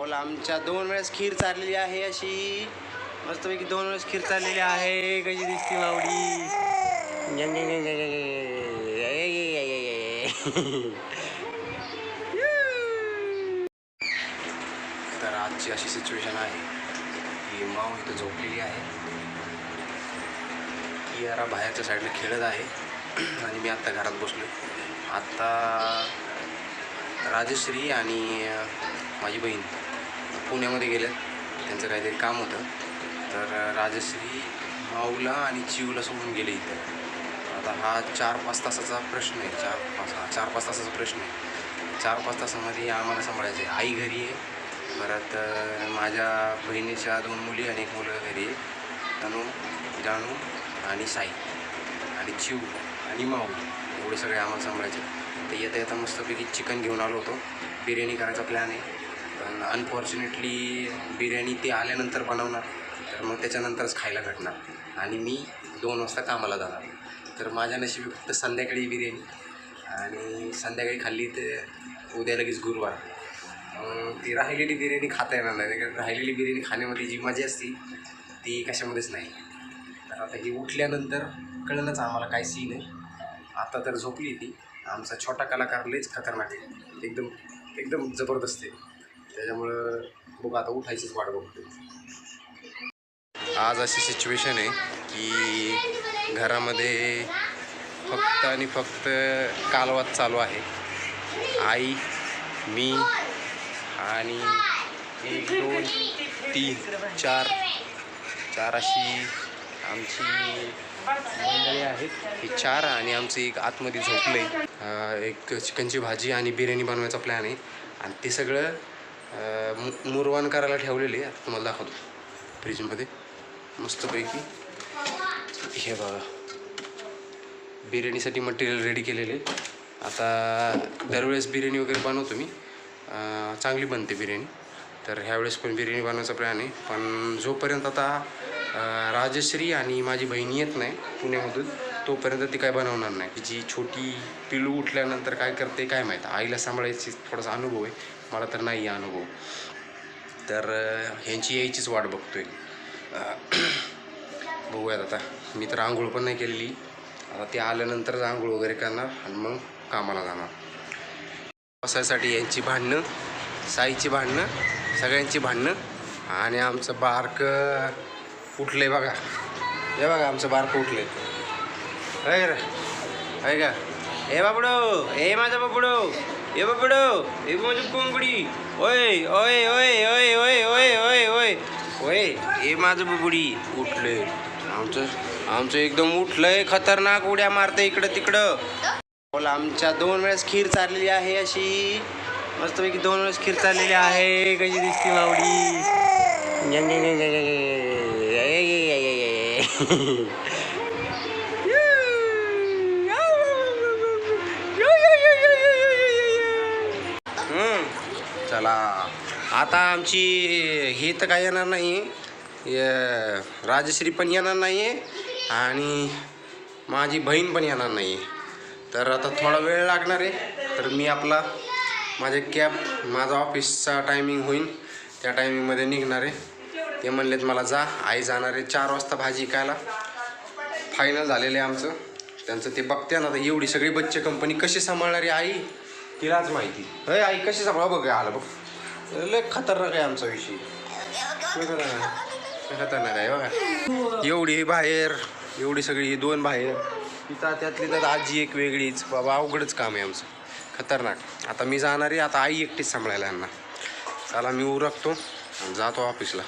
बोला आमच्या दोन वेळेस खीर चाललेली आहे अशी मस्तपैकी दोन वेळेस खीर चाललेली आहे कशी दिसती मावडी तर आजची अशी सिच्युएशन आहे की माव इथं झोपलेली आहे यारा बाहेरच्या साईडला खेळत आहे आणि मी आत्ता घरात बसलो आत्ता राजश्री आणि माझी बहीण पुण्यामध्ये गेले त्यांचं काहीतरी काम होतं. तर राजश्री माऊला आणि चिवला सोडून गेले इथं. आता हा चार पाच तासाचा प्रश्न आहे. चार पाच हा चार पाच तासाचा प्रश्न आहे. चार पाच तासामध्ये आम्हाला सांभाळायचं आहे. आई घरी आहे. परत माझ्या बहिणीच्या दोन मुली आणि एक मुलं घरी आहे. तनू जाणू आणि साई. आणि चिव आणि माऊ. एवढे सगळे आम्हाला सांभाळायचे तर येता येता मस्तपैकी चिकन घेऊन आलो होतो. बिर्याणी करायचा प्लॅन आहे. पण अनफॉर्च्युनेटली बिर्याणी ते आल्यानंतर बनवणार. तर मग त्याच्यानंतरच खायला भेटणार. आणि मी दोन वाजता कामाला जाणार. तर माझ्या नशिबी फक्त संध्याकाळी बिर्याणी आणि संध्याकाळी खाल्ली तर उद्या लगेच गुरुवार. ती राहिलेली बिर्याणी खाता येणार नाही. कारण राहिलेली बिर्याणी खाण्यामध्ये जी मजा असते ती कशामध्येच नाही. तर आता ही उठल्यानंतर कळलंच आम्हाला काय सीन आहे. आता तर झोपली ती. आमचा छोटा कलाकार लयच खतरनाक आहे. एकदम एकदम जबरदस्त आहे. त्याच्यामुळं बघ आता उठायचीच वाट बघतो आज अशी सिच्युएशन आहे की घरामध्ये फक्त आणि फक्त कालवात चालू आहे. आई मी आणि एक दोन तीन चार. चार अशी आमची मंडळी आहेत. ही चार आणि आमचं एक आतमध्ये झोपलं आहे एक चिकनची भाजी आणि बिर्याणी बनवायचा प्लॅन आहे. आणि ते सगळं मुरवान करायला ठेवलेले आहे. आता तुम्हाला दाखवतो. फ्रीजमध्ये मस्तपैकी. हे बघा. बिर्याणीसाठी मटेरियल रेडी केलेले. आता दरवेळेस बिर्याणी वगैरे बनवतो मी. चांगली बनते बिर्याणी. तर ह्यावेळेस पण बिर्याणी बनवायचा प्लॅन आहे. पण जोपर्यंत आता राजश्री आणि माझी बहिणी येत नाही पुण्यामधून तोपर्यंत ती काय बनवणार नाही. जी छोटी पिलू उठल्यानंतर काय करते काय माहीत. आईला सांभाळायची थोडासा अनुभव आहे. मला तर नाही आहे अनुभव. तर ह्यांची यायचीच वाट बघतोय. बघूयात आता. मी तर आंघोळ पण नाही केलेली. आता ते आल्यानंतरच आंघोळ वगैरे करणार आणि मग कामाला जाणार. बसायसाठी यांची भांडणं साईची भांडणं सगळ्यांची भांडणं आणि आमचं बारकं उठलं आहे बघा. हे बघा आमचं बारकं उठलं आहे అయ్యగా ఏ బాబుడు ఏ మాధవ బాబుడు ఏ బాబుడు माझी మాధుకుంబుడి ओय ओय ఓయ్ ఓయ్ ఓయ్ ఓయ్ ఓయ్ ओय. ओय ए माझं बुबुडी उठले आमचं आमचं एकदम उठलंय. खतरनाक उड्या मारते इकडं तिकडं. बोला आमच्या दोन वेळेस खीर चाललेली आहे अशी. मस्तपैकी दोन वेळेस खीर चाललेली आहे. कशी दिसती मावडी चला आता आमची हे तर काय येणार नाही. राजश्री पण येणार नाही आहे आणि माझी बहीण पण येणार नाही. आहे तर आता थोडा वेळ लागणार आहे. तर मी आपला माझे कॅब माझा ऑफिसचा टायमिंग होईल. त्या टायमिंगमध्ये निघणार आहे. ते म्हणलेत मला जा आई जाणार आहे चार वाजता भाजी खायला. फायनल झालेलं आहे आमचं. त्यांचं ते बघते ना आता एवढी सगळी बच्चे कंपनी कशी सांभाळणारी आई तिलाच माहिती. अय आई कशी सांभाळा बघ आलं बघ. लय खतरनाक आहे आमचा विषय. खतरनाक खतरनाक आहे बघा. एवढी बाहेर एवढी सगळी दोन बाहेर. तिथं त्यातली तर आजी एक वेगळीच. बाबा अवघडच काम आहे आमचं. खतरनाक. आता मी जाणार आहे आता आई एकटीच सांभाळायला यांना चला मी उरकतो आणि जातो ऑफिसला.